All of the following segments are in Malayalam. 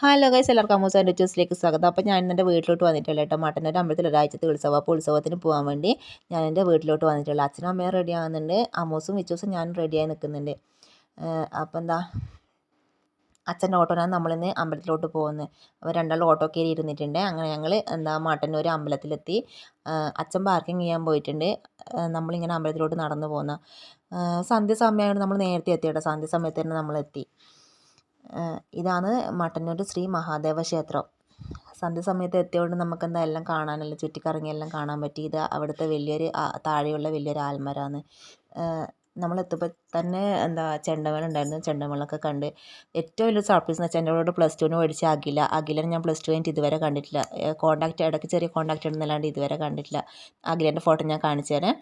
ഹലോ ഗൈസ് എല്ലാവർക്കും അമ്മൂസ് ആൻഡ് ജ്യൂസിലേക്ക് സ്വാഗതം. അപ്പോൾ ഞാൻ എന്റെ വീട്ടിലോട്ട് വന്നിട്ടുള്ള കേട്ടോ മട്ടന്നൂർ അമ്പലത്തിൽ ഒരാഴ്ചത്തെ ഉത്സവം. അപ്പോൾ ഉത്സവത്തിന് പോകാൻ വേണ്ടി ഞാൻ എന്റെ വീട്ടിലോട്ട് വന്നിട്ടുള്ള അച്ഛനും അമ്മയും റെഡി ആകുന്നുണ്ട് അമ്മൂസും വിച്ചൂസും ഞാനും റെഡിയായി നിൽക്കുന്നുണ്ട് അപ്പോൾ എന്താ? അച്ഛന്റെ ഓട്ടോനാണ് നമ്മളിന്ന് അമ്പലത്തിലോട്ട് പോകുന്നത്. അപ്പോൾ രണ്ടാളും ഓട്ടോ കയറി ഇരുന്നിട്ടുണ്ട്. അങ്ങനെ ഞങ്ങൾ എന്താ മട്ടന്നൂർ അമ്പലത്തിലെത്തി. അച്ഛൻ പാർക്കിംഗ് ചെയ്യാൻ പോയിട്ടുണ്ട്. നമ്മളിങ്ങനെ അമ്പലത്തിലോട്ട് നടന്നു പോകുന്ന. സന്ധ്യ സമയമാണ് നമ്മൾ നേരത്തെ എത്തി കേട്ടോ. സന്ധ്യ സമയത്ത് തന്നെ നമ്മളെത്തി. ഇതാണ് മട്ടന്നൂർ ശ്രീ മഹാദേവ ക്ഷേത്രം. സന്ധ്യസമയത്ത് എത്തിയതുകൊണ്ട് നമുക്ക് എന്താ എല്ലാം കാണാനല്ല? ചുറ്റിക്കറങ്ങി എല്ലാം കാണാൻ പറ്റി. ഇത് അവിടുത്തെ വലിയൊരു താഴെയുള്ള വലിയൊരു ആൽമരമാണ് നമ്മൾ എത്തുമ്പോൾ തന്നെ എന്താ ചെണ്ടമേളം ഉണ്ടായിരുന്നു ചെണ്ടമേളമൊക്കെ കണ്ട് ഏറ്റവും വലിയ സർപ്രൈസ് എന്ന് വെച്ചാൽ എന്റെ കൂടെ പ്ലസ് ടുവിന് പഠിച്ച അഖില. അഖിലനെ ഞാൻ പ്ലസ് ടു കഴിഞ്ഞിട്ട് ഇതുവരെ കണ്ടിട്ടില്ല. കോൺടാക്റ്റ് ഇടയ്ക്ക് ചെറിയ കോൺടാക്റ്റ് ഉണ്ടെന്നല്ലാണ്ട് ഇതുവരെ കണ്ടിട്ടില്ല. അഖിലേന്റെ ഫോട്ടോ ഞാൻ കാണിച്ചു തരാം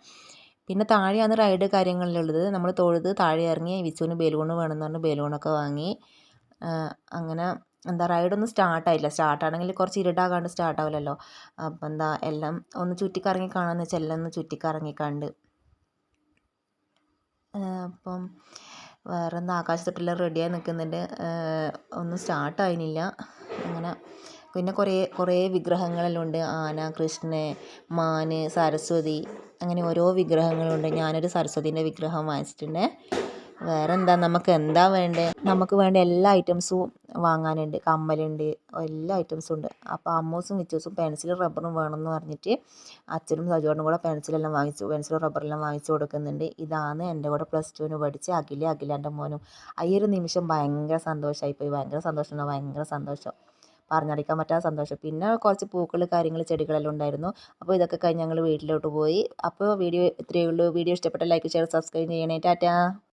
പിന്നെ താഴെയാണ് റൈഡ് കാര്യങ്ങളിലുള്ളത്. നമ്മൾ തൊഴുത് താഴെ ഇറങ്ങി വിച്ചുവിന് ബലൂണ് വേണമെന്ന് പറഞ്ഞ് ബലൂണൊക്കെ വാങ്ങി. അങ്ങനെ എന്താ റൈഡൊന്നും സ്റ്റാർട്ടായില്ല. സ്റ്റാർട്ടാണെങ്കിൽ കുറച്ച് ഇരുട്ടാകാണ്ട് സ്റ്റാർട്ടാവില്ലല്ലോ. അപ്പോൾ എന്താ എല്ലാം ഒന്ന് ചുറ്റിക്കറങ്ങി കാണാമെന്ന് വെച്ചാൽ എല്ലാം ഒന്ന് ചുറ്റിക്കറങ്ങി കണ്ട്. അപ്പം വേറെ എന്താ ആകാശത്തൊട്ടെല്ലാം റെഡിയായി നിൽക്കുന്നുണ്ട്. ഒന്നും സ്റ്റാർട്ടായിനില്ല. അങ്ങനെ പിന്നെ കുറേ കുറേ വിഗ്രഹങ്ങളെല്ലാം ഉണ്ട്. ആന കൃഷ്ണൻ മാന് സരസ്വതി. അങ്ങനെ ഓരോ വിഗ്രഹങ്ങളുണ്ട്. ഞാനൊരു സരസ്വതീന്റെ വിഗ്രഹം വാങ്ങിച്ചിട്ടുണ്ട്. വേറെ എന്താ നമുക്ക് എന്താ വേണ്ടത് നമുക്ക് വേണ്ട എല്ലാ ഐറ്റംസും വാങ്ങാനുണ്ട്. കമ്മലുണ്ട്. എല്ലാ ഐറ്റംസും ഉണ്ട്. അപ്പോൾ അമ്മൂസും വിച്ചൂസും പെൻസിലും റബ്ബറും വേണമെന്ന് പറഞ്ഞിട്ട് അച്ഛനും സജോടും കൂടെ പെൻസിലെല്ലാം വാങ്ങിച്ചു പെൻസിലും റബ്ബറെല്ലാം വാങ്ങിച്ചു കൊടുക്കുന്നുണ്ട്. ഇതാണ് എന്റെ കൂടെ പ്ലസ് ടുവിന് പഠിച്ച് അഖില അഖിലാന്റെ മോനും. ആ ഒരു നിമിഷം ഭയങ്കര സന്തോഷമായിപ്പോയി ഭയങ്കര സന്തോഷം ഭയങ്കര സന്തോഷം. പറഞ്ഞറിയിക്കാൻ പറ്റാത്ത സന്തോഷം. പിന്നെ കുറച്ച് പൂക്കൾ കാര്യങ്ങൾ ചെടികളെല്ലാം ഉണ്ടായിരുന്നു. അപ്പോൾ ഇതൊക്കെ കഴിഞ്ഞ് ഞങ്ങൾ വീട്ടിലോട്ട് പോയി. അപ്പോൾ വീഡിയോ ഇത്രയേ ഉള്ളൂ. വീഡിയോ ഇഷ്ടപ്പെട്ട ലൈക്ക് ഷെയർ സബ്സ്ക്രൈബ് ചെയ്യണേ. ടാറ്റാ.